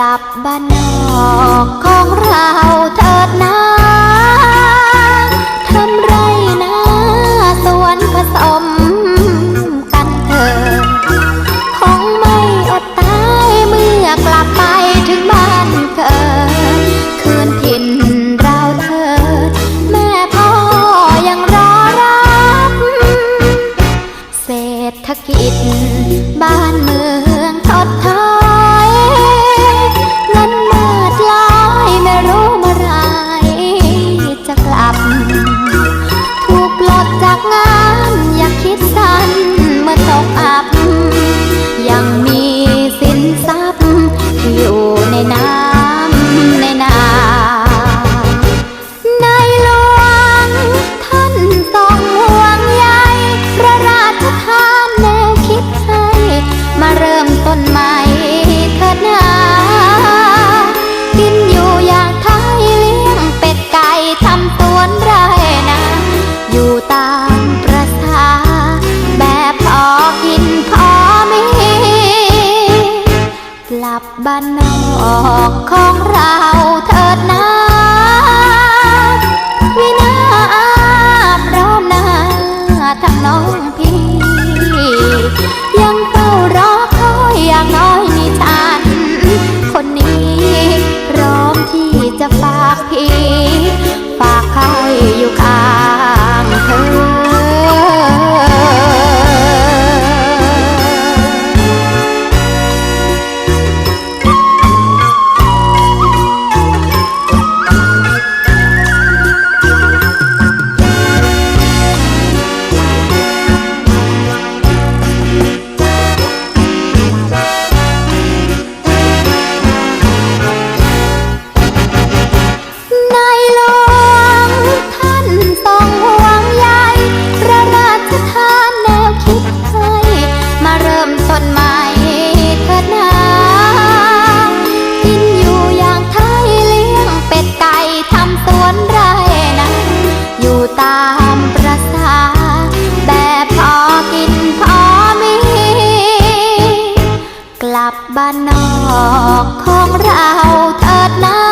ลับบ้านนอกของเราเถิดนะทำไรนะสวนผสมกันเถอะคงไม่อดตายเมื่อกลับไปถึงบ้านเกิด คืนถิ่นเราเถิด แม่พ่อยังรอรับ เศรษฐกิจ อกของเราเถิดนะ